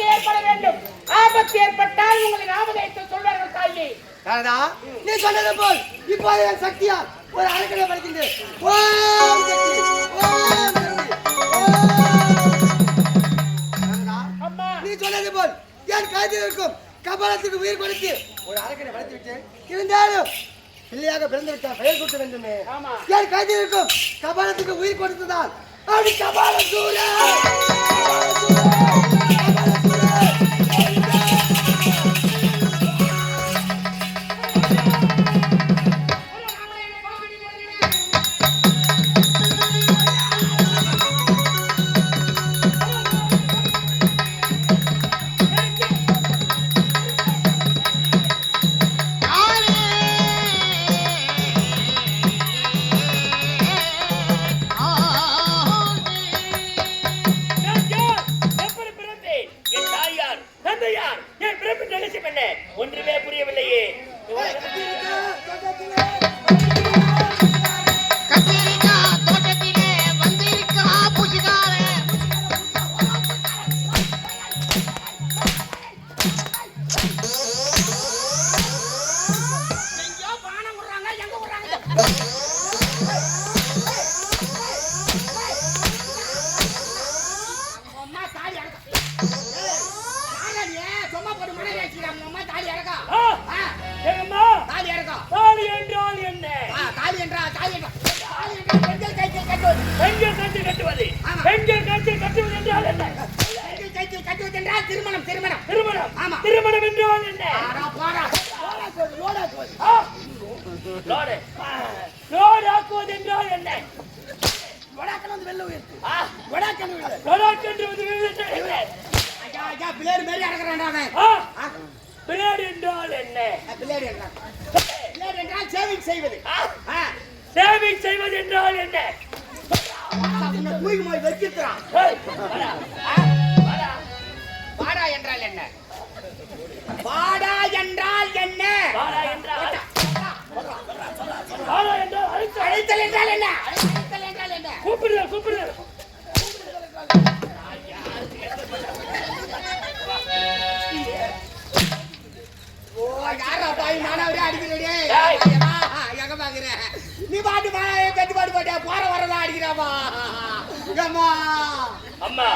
ஆபத்து ஏற்பட வேண்டும். ஆபத்து ஏற்பட்டால் உங்களை நாமதேயத்தை சொல்வார்கள் தாயே. ராதா நீ சொன்னது போல் இப்போது என் சக்தியால் ஒரு அரைக்கடை படைக்கின்றேன். ஓம் சக்தி ஓம் நீ சொன்னது போல் என் கைதில் இருக்கும் கபாலத்துக்கு உயிர் கொடுத்து ஒரு அரைக்கடை படைத்து விட்டேன். இருந்தாலும் பிள்ளையாக பிறந்து விட்டால் பெயர் கொடுக்க வேண்டுமே. ஆமா. என் கைதில் இருக்கும் கபாலத்துக்கு உயிர் கொடுத்ததால் அப்படி கபால சூரே என்றால் திருமணம் திருமணம். திருமணம். ஆமா. திருமணம் என்றால் என்ன? ஆடா, போடா. லோடா சொல்லு, லோடா சொல்லு. ஆ, லோடு. லோடு ஆக்குவது என்றால் என்ன? லோடாக்கணும் வந்து வெளில உயர்த்து. ஐயா, ஐயா, பிள்ளையார் மாதிரி அடக்குறான்டா அவன். பிளேடு என்றால் என்ன? பிள்ளையார் என்றான். பிள்ளையார் என்றால் சேவிங் செய்வது. சேவிங் செய்வது என்றால் என்ன? உன்னை தூக்கி வச்சிருக்கிறான். வாடா, வாடா. பாடா என்றால் என்ன? பாடா என்றால் என்ன? வாடா என்றால் வாடா என்றால் அழைத்து அழைத்தல் என்றால் என்ன? அழைத்தல் என்றால் என்ன? கூப்பிடுதல் கூப்பிடுதல். நீ பாட்டு பாட்டு பாட்டியா? போற வரதான் அடிக்கிறாப்பா. ஏம்மா. அம்மா.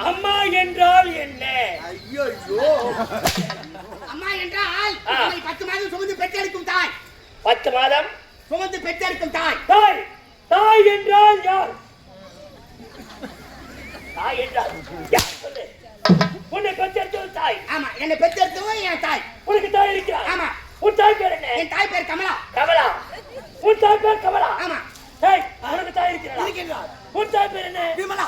அம்மா என்றால் என்ன? ஐயோ அம்மா என்றால் பத்து மாதம் சுமந்து பெற்றெடுக்கும் தாய். பத்து மாதம்? சுமந்து பெற்றெடுக்கும் தாய். தாய். தாய் என்றால் யார்? தாய் என்றால் யார் சொல்லு? உன்னை பெற்றெடுத்தது தாய். ஆமா என்னை பெற்றெடுத்தவன் என் தாய். உனக்கு தாய் இருக்கிறார் ஆமா. உன் தாய் பேர் என்ன? என் தாய் பேர் கமலா. கமலா. உன் தாய் பேர் கமலா. ஆமா. ஏய் உனக்கு தாய் இருக்கிறாரா இருக்கின்றார் உன் தாய் பேர் என்ன? விமலா.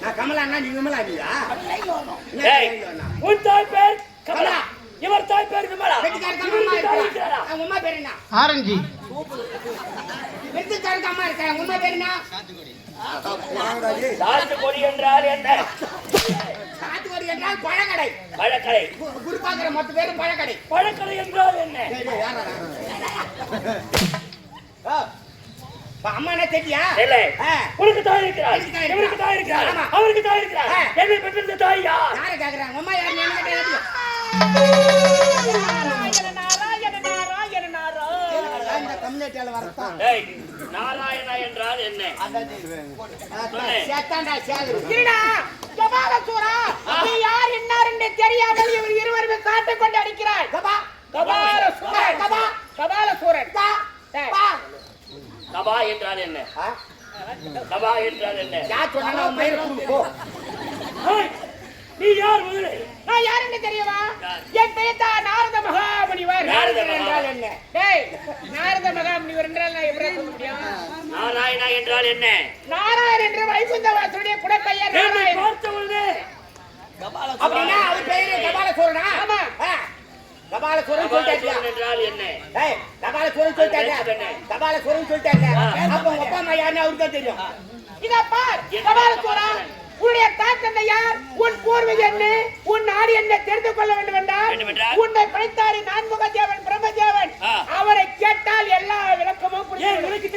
நான் கமலான்னா நீ விமலா நீயா? ஏய் உன் தாய் பேர் கமலா. கமலா. இவர் தாய் பேர் விமலா. அவங்க அம்மா பேர் என்ன? ஆரஞ்சு. வெட்டிக்காரருக்கு அம்மா இருக்கா? உங்க அம்மா பேர் என்ன? சாத்து கொடி என்றால் என்ன? சாத்துக்குடி என்றால் பழக்கடை. பழக்கடை. கு- குரு பாக்குற மொத்த பேரும் பழக்கடை. பழக்கடை என்றால் என்ன? டேய், டேய், யாரா, யாரா? இப்ப அம்மா என்ன தெரியா இல்லை. உனக்கு தாய் இருக்கிறார் இவருக்கு தாய் இருக்கிறார். அவருக்கு தாய் இருக்கிறார். என்னை பெற்றிருந்த தாய்? யார் யாரை கேக்குறாங்க? அம்மா யாரு? என்ன கேட்டா? நாராயண என்றால் என்ன? யார் இன்னார் என்று தெரியாமல் இவர் இருவருமே காட்டுக் கொண்டு அடிக்கிறாய் கபா. கபாலசூரன். கபா. கபாலசூரன். பா ஏய், பா கபா என்றால் என்ன? கபா என்றால் என்ன? யார் சொன்னா உன் மயிரை குடு, போ. நீ யார் முதலே? நான் யார் என்று தெரியுமா என் பெயர் தான் நாரத மகாமுனிவர். நாரத என்றால் என்ன? டேய் நாரத மகாமுனிவர் என்றால் நான் எப்படி சொல்ல முடியும்? நாராயணா என்றால் என்ன? நாராயண் என்று வைகுந்தவாசனுடைய குடப்பெயர் என்னை நாராயண். பார்த்த உடனே அப்படின்னா அவர் பேரு கபாலசூரனா ஆமா. கபால சுரம் சொல்லிட்டாரு என்றால் என்ன? ஏய் தெரியும். இத பார். உன் பூர்வம் என்ன? உன் நாடு என்ன? தெரிந்து கொள்ள வேண்டும் என்றால் உன்னை படைத்தாரு நான்முக அவரை கேட்டால் எல்லா விளக்கமும் உனக்கு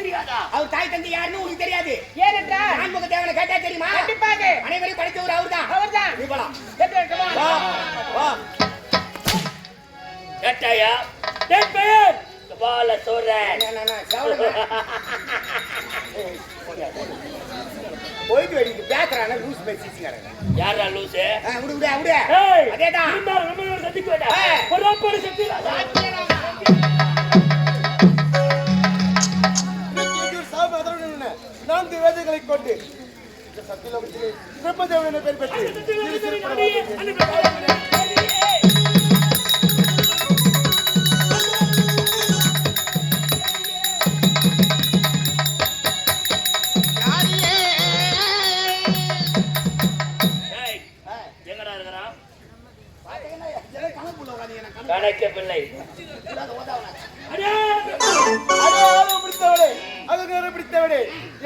அவர் தாய் தந்தை யாருன்னு உனக்கு தெரியாது. ஏனென்றால்? நான்முக தேவனை கேட்டா தெரியுமா? கண்டிப்பாக. அனைவரையும் படைத்தவர் அவர்தான். அவர்தான். என்ன, என்ன, என்ன, செவலுங்க. போயிட்டு வெடிக்கு பேசுறான லூஸ் பை சிசிங்கிறாங்க யாரா லூசு? விடு விடு விடு. அதேதான். சந்திக்க வேண்டாம். அப்படி சக்தி. நான்கு வேதங்களை கொண்டு இந்த சத்தியலோகத்திலே பெயர் பெற்று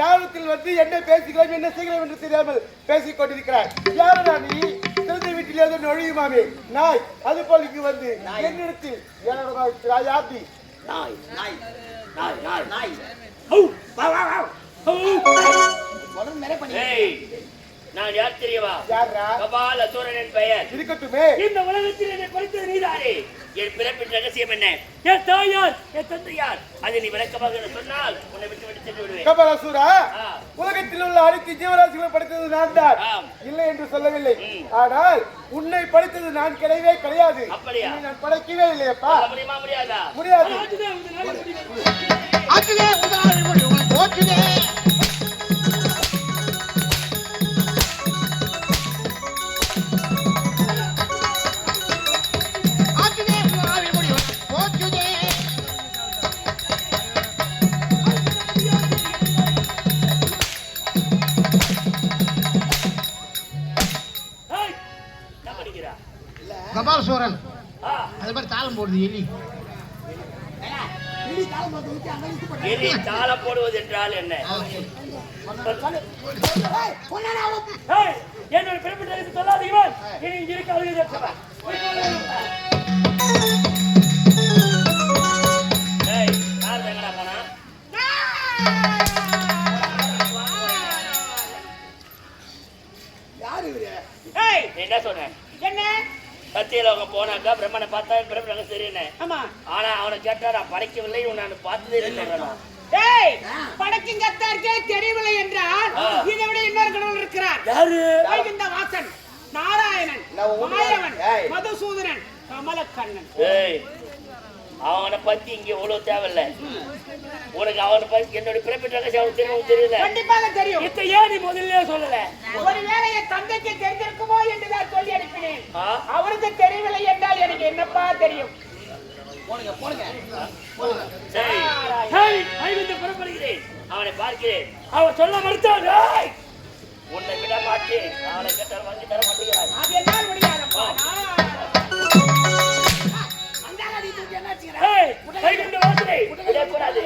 யாரத்தில் வந்து என்ன பேசுகிறோம் என்ன செய்கிறோம் என்று தெரியாமல் பேசிக் கொண்டிருக்கிறார். யாரடா நீ? திறந்த வீட்டில் ஏதோ நுழையுமாமே நாய் அது போல் இங்கு வந்து. என்னிடத்தில் ஏழாவது யாப்தி நாய்? நாய் நாய் நாய் நாய் ஹௌ, வா, வா, வா. ஹௌ. நான் யார் தெரியவா யாரா கபால சூரனின் பெயர் இருக்கட்டுமே இந்த உலகத்தில் என்னை படைத்தது நீதானே என் பிறப்பின் ரகசியம் என்ன என் தாயார் என் தந்தையார் அதை நீ விளக்கமாக சொன்னால் உன்னை விட்டு விட்டு சென்று விடுவேன் கபலாசுரா ஆ. உலகத்தில் உள்ள அனைத்து ஜீவராசிகளை படைத்தது நான் தான். இல்லை என்று சொல்லவில்லை. ஆனால் உன்னை படைத்தது நான் கிடையவே கிடையாது அப்படியா? நான் படைக்கவே இல்லையப்பா முடியுமா முடியாதா முடியாது உதாரணம் சோரன். ஆ, அது மாதிரி தாளம் போடுது எலி. எலி தாளம் போடுவது என்றால் என்ன என்னோட ரகசியம் சொல்லாத இவன். இனி இங்க இருக்க அழுகை ஏற்பவன். ஏய், யார் எங்கடா போனா யாரு இவரு ஏய் நீ என்ன சொன்ன? என்ன சத்தியலோகம் போனாக்கா பிரம்மனை பார்த்தா பிரம்மன் தெரியுன்னு ஆமா. ஆனா அவனை கேட்டா நான் படைக்கவில்லை உன்னை நான் பார்த்ததே இல்லை சொல்றான். ஏய் படைக்கும் கத்தாருக்கே தெரியவில்லை என்றால். இதை விட இன்னொரு கடவுள் இருக்கிறார். யாரு? வைகுந்த வாசன் நாராயணன் மாயவன் ஏய். மதுசூதனன் கமலக்கண்ணன். ஏய். அவனை பத்தி இங்க இவ்வளவு தேவையில்ல. உனக்கு அவனை பத்தி என்னோட பிறப்பின் ரகசியம் அவனுக்கு தெரியும் தெரியல? கண்டிப்பாக தெரியும். இத்த ஏன் நீ முதல்ல சொல்லல? ஒருவேளை என் தந்தைக்கு தெரிந்திருக்குமோ என்று நான் சொல்லி அனுப்பினேன்? அவருக்கு தெரியவில்லை என்றால் எனக்கு என்னப்பா தெரியும்? போனுங்க போனுங்க சரி. சரி ஐந்து புறப்படுகிறேன். அவனை பார்க்கிறேன். அவன் சொல்ல மறுத்தான்! உன்னை விட மாட்டேன். நாளை கேட்டால் வாங்கி தர மாட்டேங்கிறார் அது என்னால் முடியாதப்பா. ஏய், வைகுண்ட வாசனை விடக்கூடாது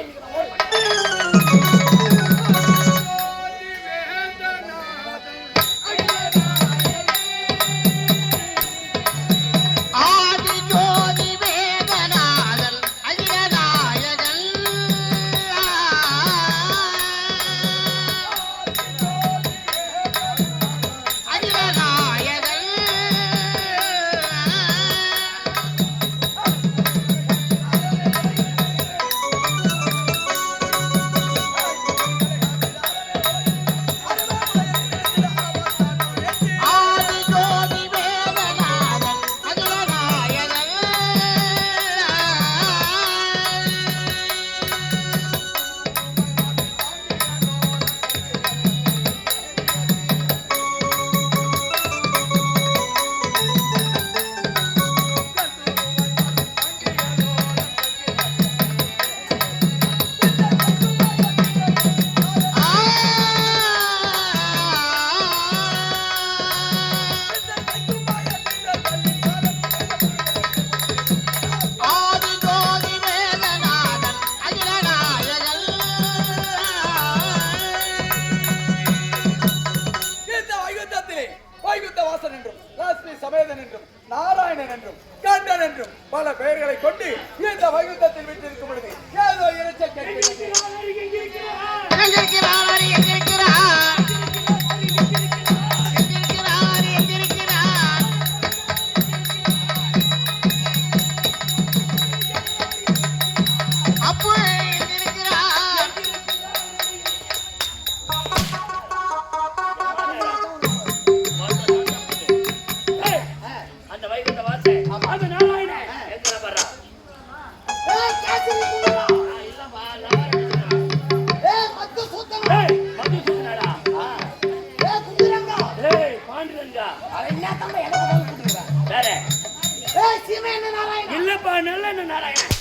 இல்லப்பா நல்ல நாராயணன்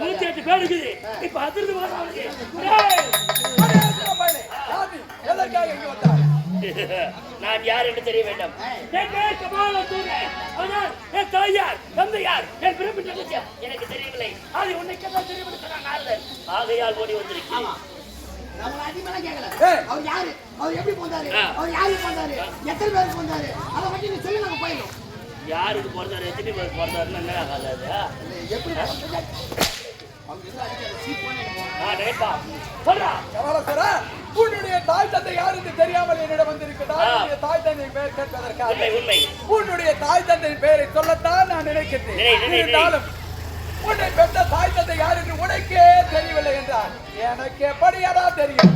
நூத்தி எட்டு பேர் இருக்குது. இப்ப அதிர்ந்து? எதற்காக இங்கு நான் யார் என்று தெரிய வேண்டும். என் தாயார் தந்தையார் என் தங்கச்சியார் எனக்கு தெரியவில்லை. அது சொன்னான் நாரதர். ஆகையால் ஓடி வந்திருக்கிறேன். அவர் யாரு? அவர் எப்படி போந்தாரு ஆ. அவர் யாருக்கு போந்தாரு எத்தனை பேருக்கு போந்தாரு அதை பத்தி நீ சொல்லி நாங்க போயிடும் யாருக்கு பிறந்தாரு? எத்தனை பேருக்கு என்ன ஆகாது? எப்படி உன்னுடைய தாய் தந்தை யார் என்று தெரியாமல் என்னிடம் வந்திருக்கிறார். உன்னுடைய தாய் தந்தை பெயர் கேட்பதற்காக. உன்னுடைய தாய் தந்தையின் பெயரை சொல்லத்தான் நான் நினைக்கின்றேன் நினை, நினை, நினை. இருந்தாலும் உன்னை பெற்ற தாய் தந்தை யார் என்று உனக்கே தெரியவில்லை என்றால் எனக்கு எப்படியாடா தெரியும்.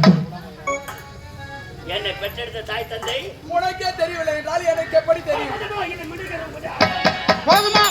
என்னை பெற்றெடுத்த தாய் தந்தை? உனக்கே தெரியவில்லை என்றால் எனக்கு எப்படி தெரியும். போதுமா?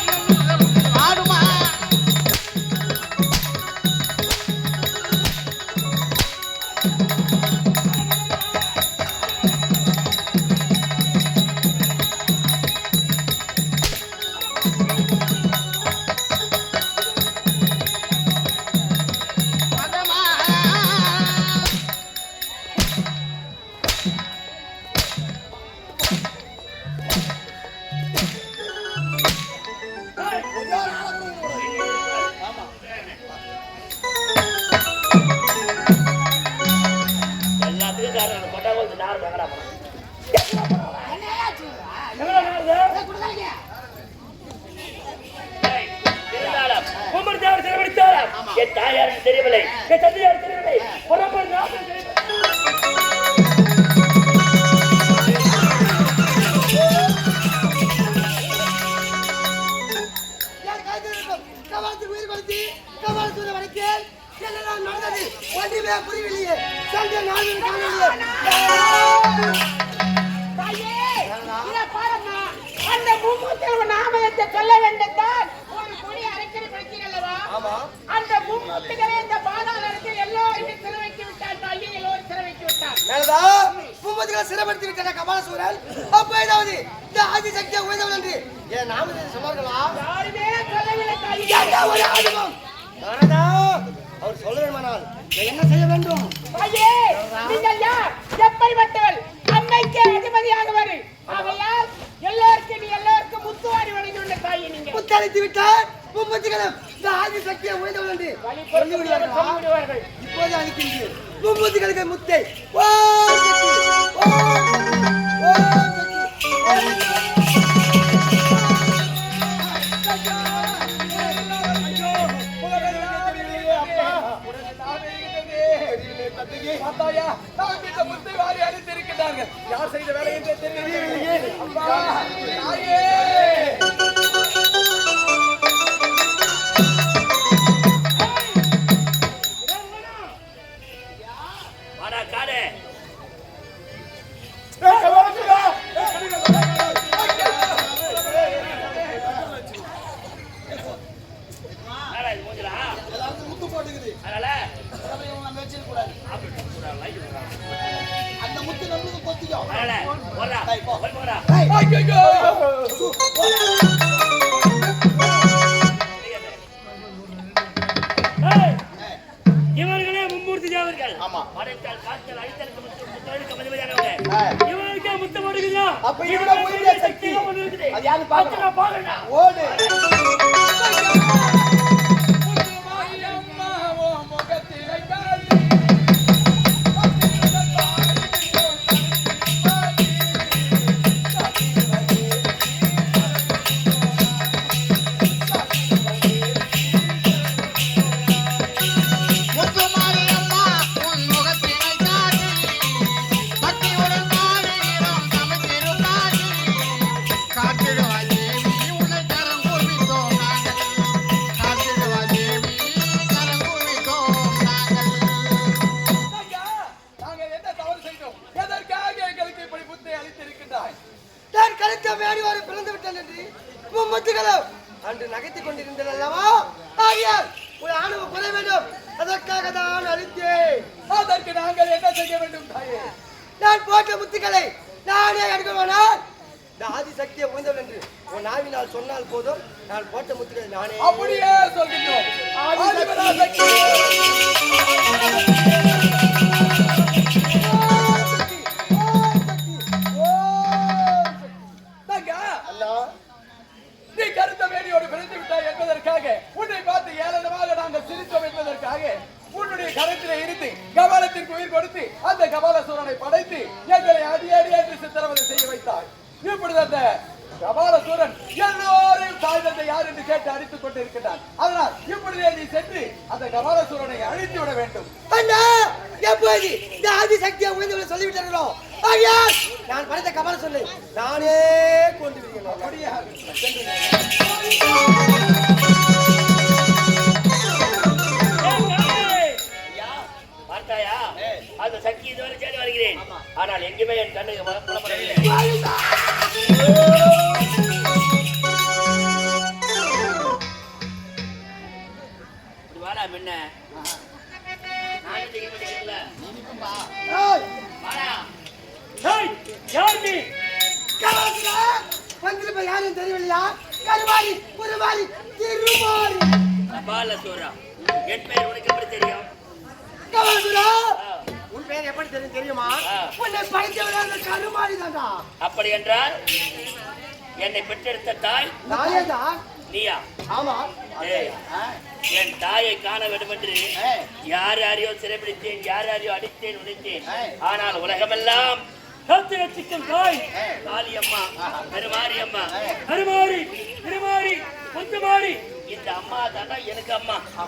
என் தாயாருக்கு தெரியவில்லை என் தந்தையார் தெரியவில்லை புறம்பர் ஒன்றுமே புரியவில்லையே. சண்டை பாரும்மா. அந்த மும்மூர்த்திகள் நாமயத்தை சொல்ல வேண்டியதான் ஒரு கொடி அரைக்கறி படிச்சீங்கல்லவா ஆமா. அந்த மும்மூர்த்திகளை இந்த பாதாளத்தில் எல்லோருமே சிறை வைத்து விட்டார். தாயே எல்லோரும் சிறை வைத்து விட்டார். மேலதா? மும்மதிகளை சிறைப்படுத்தி விட்டன கபாலசூரன். அப்ப ஏதாவது இந்த ஆதி சக்தியை உயர்ந்தவன் என்று. என் நாமத்தை சொன்னார்களா? யாருமே சொல்லவில்லை தாயே. ஒரு அவர் சொல்ல வேண்டுமானால் என்ன செய்ய வேண்டும்? தாயே நீங்கள் யார்? எப்படிப்பட்டவள் அன்னைக்கே அதிபதியாக வரு ஆகையால் எல்லோருக்கும் நீ எல்லோருக்கும் முத்துவாரி வழங்கியுள்ள தாயே நீங்க. புத்தளித்து விட்டார். மும்மதிகளும் இந்த ஆதி சக்தியை உயர்ந்தவன் என்று சொல்லி விடுவார்களா. சொல்லிவிடுவார்கள். இப்போது அளிக்கின்றேன் மும்மூர்த்திகளுக்கு முத்தை. சக்தி. சக்தி. சக்தி. பார்த்தாயா, நமக்கு இந்த முத்தை வாரி அளித்திருக்கிறார்கள். யார் செய்த வேலை என்றே தெரியவில்லையே. அப்பா, தாயே.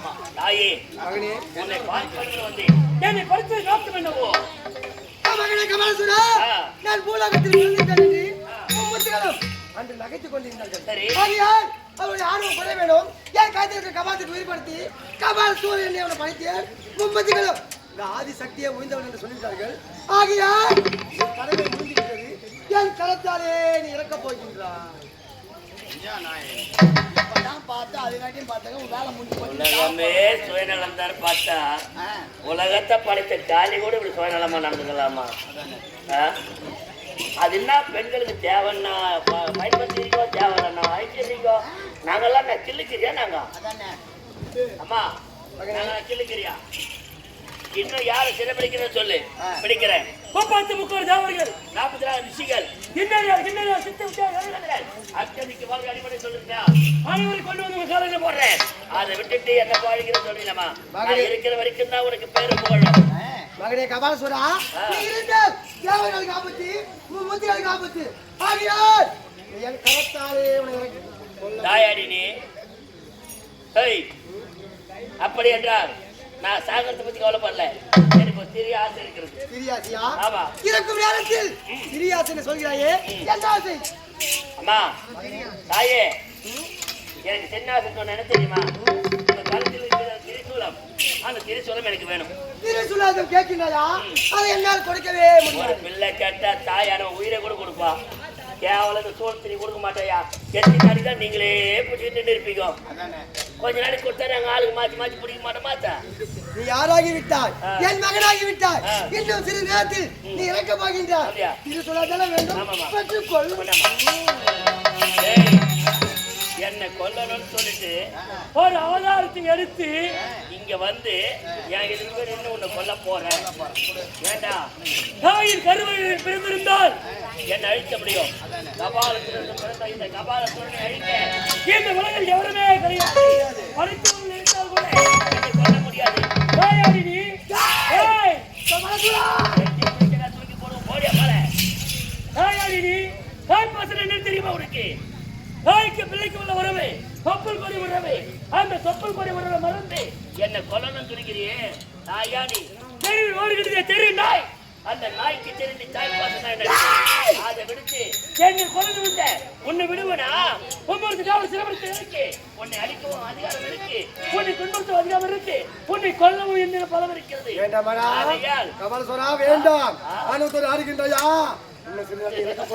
ஆமா தாயே மகனே. உன்னை பார்க்கணும் வந்தேன் என்னை படித்து காத்து என்னவோ மகனே கபாலசுரா ஆ. நான் பூலோகத்தில் அன்று நகைத்துக் கொண்டிருந்தார்கள். சரி. அவருடைய ஆர்வம் குறைய வேணும் என் காய்ச்சலுக்கு கபாலத்துக்கு உயிர்படுத்தி கபால் சூரியன் அவனை படைத்தேன் மும்மத்திகளும் இந்த ஆதி சக்தியை உயர்ந்தவன் என்று என் கடமை முடிந்துவிட்டது. என் கரத்தாலே நீ இறக்கப் போகின்றாய். உலகமே சுயநலம் தான் பார்த்தா உலகத்தை படைத்த காலி கூட இப்படி சுயநலமா நடந்துக்கலாமா? அது என்ன பெண்களுக்கு தேவைன்னா பயன்படுத்திருக்கோ தேவையில்லைன்னா ஐக்கியோ நாங்கெல்லாம் நான் கிள்ளுக்கிறியா நாங்க அம்மா நாங்க கிள்ளுக்கிறியா இன்னும் யாரை சிறைப்பிடிக்கிறேன்னு சொல்லு? பிடிக்கிறேன். முப்பத்து முக்கோடி தேவர்கள் நாற்பத்தி நாலு ரிஷிகள் உனக்கு மகனே கபாலசுரா நீ இருந்தால் தேவர்களுக்கு ஆபத்து மும்மத்திகளுக்கு ஆபத்து ஆகையால் நீ என் கரத்தாலே உன்னை இறக்கி கொள்ள தாயாடி நீ. ஏய், அப்படி என்றால் நான் சாகரத்தை பத்தி கவலைப்படல. ஆமா. இறக்கும் நேரத்தில் சிரியாசின்னு சொல்கிறாயே என்ன ஆசை? அம்மா தாயே எனக்கு சின்ன ஆசை சொன்ன என்ன தெரியுமா இருக்கிற திரிசூலம். அந்த திரிசூலம் எனக்கு வேணும். திருசுலாதம் கேட்கின்றாயா? அதை என்னால் கொடுக்கவே ஒரு பிள்ளை கேட்டா தாயான உயிரை கூட கொடுப்பா. கேவலம் சோழத்திரி கொடுக்க மாட்டாயா? எத்தனை தான் நீங்களே பிடிச்சிட்டு இருப்பீங்க கொஞ்ச நாளைக்கு கொடுத்தா நாங்க ஆளுக்கு மாத்தி மாத்தி பிடிக்க மாட்டோம் மாத்தா? நீ யாராகி விட்டாய். என் மகனாகி விட்டாய். இன்னும் சிறு நேரத்தில் நீ இறக்க போகின்றாய் அப்படியா? திருசுலாதெல்லாம் வேண்டும். பெற்றுக்கொள் என்னை கொல்லணும்னு சொல்லிட்டு ஒரு அவதாரத்தை எடுத்து இங்க வந்து என் எதிர்ப்பு நின்று உன்னை கொல்ல போறேன். ஏண்டா? தாயின் கருவையில் பிறந்திருந்தால் என்னை அழிக்க முடியும்? கபாலத்திலிருந்து பிறந்த இந்த கபாலத்துடன் அழிக்க இந்த உலகில் எவருமே கிடையாது. படித்தவர்கள் இருந்தால் கூட என்னை கொல்ல முடியாது. தாயாடி நீ. தூக்கி போடுவோம் போடியா போல தாயாடி நீ. தாய் என்ன தெரியுமா உனக்கு? தாய்க்கு பிள்ளைக்கு உள்ள உறவு தொப்புள் கொடி உறவு. அந்த தொப்புள் கொடி உறவை மறந்து. என்னை கொல்லணும்னு துணிக்கிறியே? தாயா நீ தெருவில் ஓடுகிறது தெரு நாய். அந்த நாய்க்கு தெரிஞ்சு தாய் என்ன அதை விடுத்து என்னை கொண்டு வந்த உன்னை விடுவனா? ஒன்பது காவல் சிறப்பு இருக்கு? உன்னை அழிக்கவும் அதிகாரம் இருக்கு. உன்னை துன்புறுத்தும் அதிகாரம் இருக்கு. உன்னை கொல்லவும் என்ன பலம் இருக்கிறது? வேண்டாமடா. ஆகையால் கபாலசுரா வேண்டாம். அனுத்தர் ஆடுகின்றாயா இன்னும் சிறு நேரத்தில்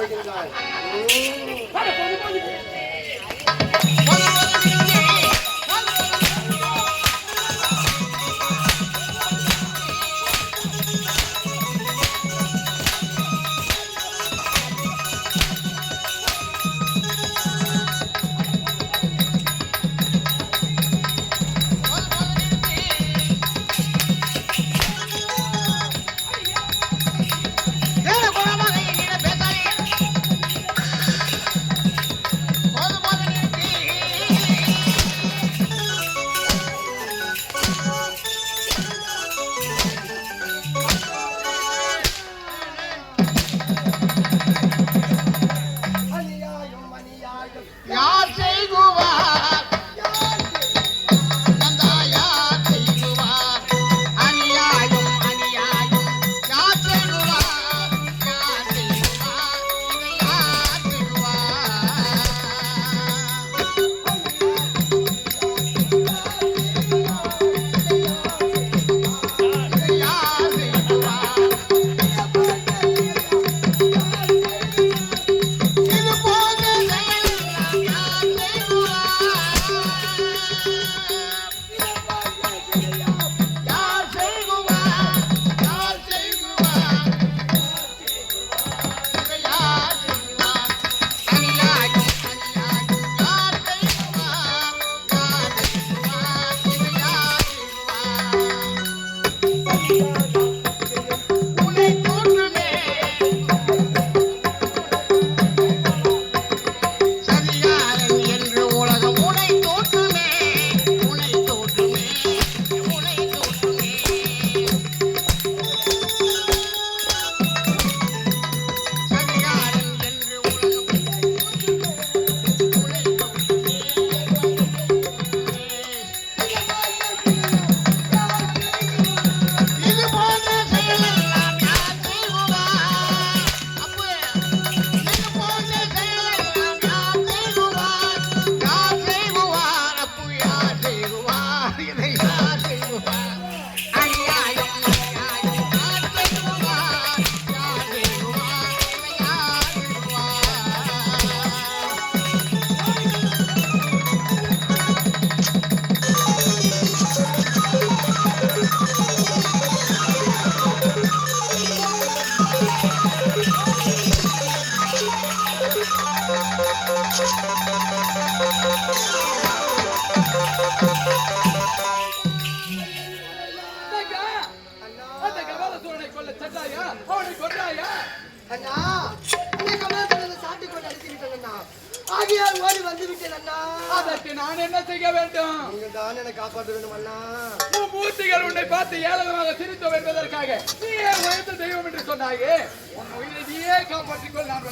உயிரை நீயே காப்பாற்றிக் கொள் நான்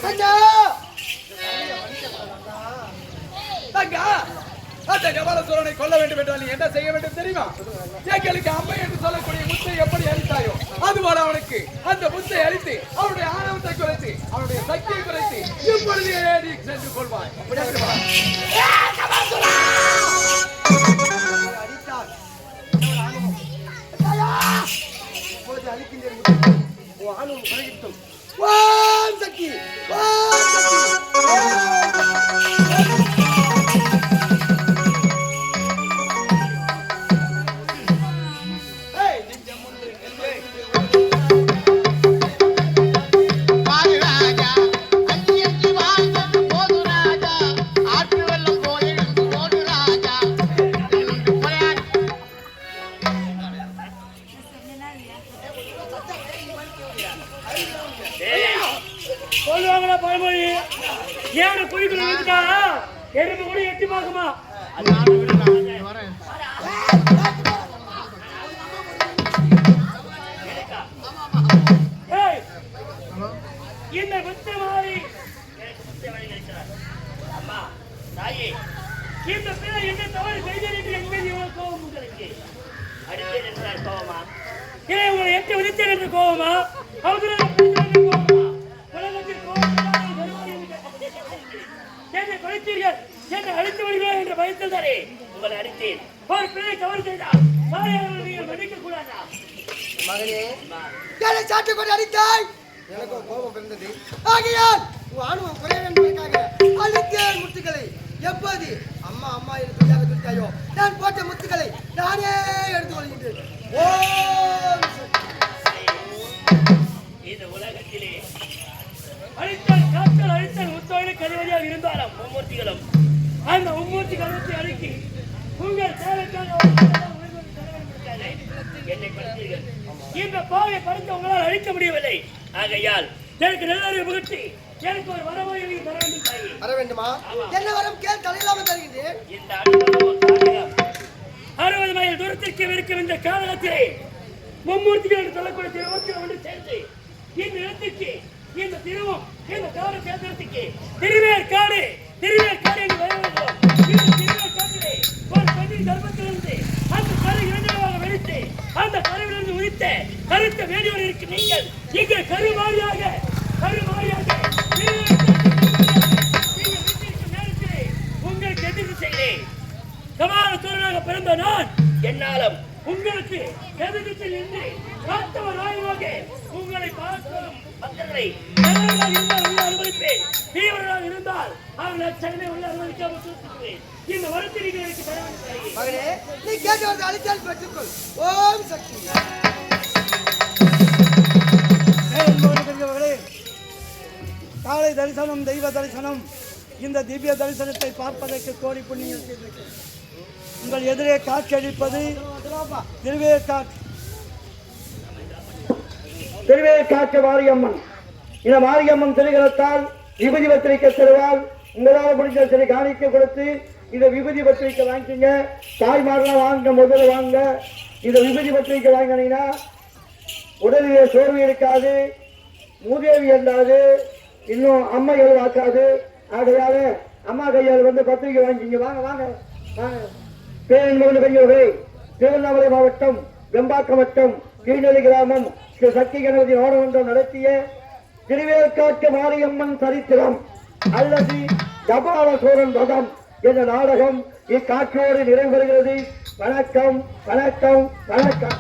தங்கா! அந்த கபாலசூரனை கொல்ல வேண்டும் என்றால் நீ என்ன செய்ய வேண்டும் தெரியுமா? எங்களுக்கு அம்மை என்று சொல்லக்கூடிய முத்தை எப்படி அளித்தாயோ அதுபோல அவனுக்கு அந்த முத்தை அளித்து அவனுடைய ஆணவத்தை குறைத்து அவனுடைய சக்தியை குறைத்து இப்பொழுதே நீ சென்று கொள்வாய். அடித்தார் இப்பொழுது அழிக்கின்றேன் உன் ஆணும் குறையிட்டும் ஓம் சக்தி ஓம் எனக்கு ஒரு கோபம் இருந்தது ஆகையால் உன் ஆணுவம் குறைய என்பதற்காக அழித்தேன் முத்துக்களை எப்போது அம்மா அம்மா என்று சொல்லியாக சொல்லிட்டாயோ நான் போட்ட முத்துக்களை நானே எடுத்து கொள்கின்றேன் சக்தி. இந்த உலகத்திலே அழித்தால் காத்தல் அழித்தல் முத்தோடு கருவதியாக இருந்தாலும் மும்மூர்த்திகளும் அந்த மும்மூர்த்தி கருவத்தை அழுக்கி உங்கள் தேவைக்காக இந்த பாவை படுத்த உங்களால் அழிக்க முடியவில்லை. ஆகையால் எனக்கு நல்லறிவு புகட்டி எனக்கு ஒரு தர வேண்டும் தாயே. வர வேண்டுமா? என்ன வரம் கேள் தலையிலாம தருகின்றேன் இந்த அறுபது மைல் தூரத்திற்கு இருக்கும் இந்த காலகத்திலே மும்மூர்த்திகள் என்று சொல்லக்கூடிய திருவத்தில் ஒன்று சேர்ந்து இந்த இடத்திற்கு இந்த திருவம் இந்த கால சேத்திரத்துக்கு திருவேற்காடு திருவேற்காடு என்று வர வேண்டும் இந்த திருவேற்காட்டிலே ஒரு பெண்ணின் கர்ப்பத்திலிருந்து அந்த கரு இரண்டாக வெடித்து அந்த கருத்து உதித்த கருத்த வேடியோடு இருக்கு நீங்கள் இங்கே கருமாறியாக கருமாறியாக நீங்கள் விட்டிருக்கும் நேரத்திலே உங்களுக்கு எதிர்ப்பு செய்கிறேன் சமாளத்தோரனாக பிறந்த நான் என்னாலும் உங்களுக்கு எதிர்த்து நின்று காத்தவர் ஆய்வாக உங்களை பார்க்கும் பக்தர்களை இருந்தால் அனுமதிப்பேன் தீவிரராக இருந்தால் அவர்கள் அச்சகமே உள்ள அனுமதிக்காமல் தூக்குவேன் இந்த வருத்தி எனக்கு நீ கேட்டவர்கள் பெற்றுக்கொள். ஓ தரிசனம். இந்த திவ்ய தரிசனத்தை பார்ப்பதற்கு கோடி புண்ணியம் செய்திருக்கிறேன் உங்கள் எதிரே காட்சியளிப்பது திருவேற்காட்டு திருவேற்காட்டு மாரியம்மன் இந்த மாரியம்மன் திருகரத்தால் விபதி பத்திரிக்கை தருவால் உங்களால் முடிஞ்ச சரி காணிக்க கொடுத்து இந்த விபதி பத்திரிக்கை வாங்கிக்கங்க. தாய்மாரெலாம் வாங்க முதல்ல வாங்க. இந்த விபதி பத்திரிக்கை வாங்கினீங்கன்னா உடலிலே சோர்வு இருக்காது மூதேவி அல்லாது இன்னும் அம்மைகள் ஆக்காது ஆகையால அம்மா கையால் வந்து பத்திரிக்கை வாங்கிக்கிங்க வாங்க வாங்க வாங்க. பேரன்பு கையோகை திருவண்ணாமலை மாவட்டம் வெம்பாக்கம் வட்டம் கீழ்நிலை கிராமம் ஸ்ரீ சக்தி கணபதி நாடமன்றம் நடத்திய திருவேற்காட்டு மாரியம்மன் சரித்திரம் அல்லது ஜபால சோழன் ரதம் என்ற நாடகம் இக்காற்றோடு நிறைவு வணக்கம் வணக்கம் வணக்கம்.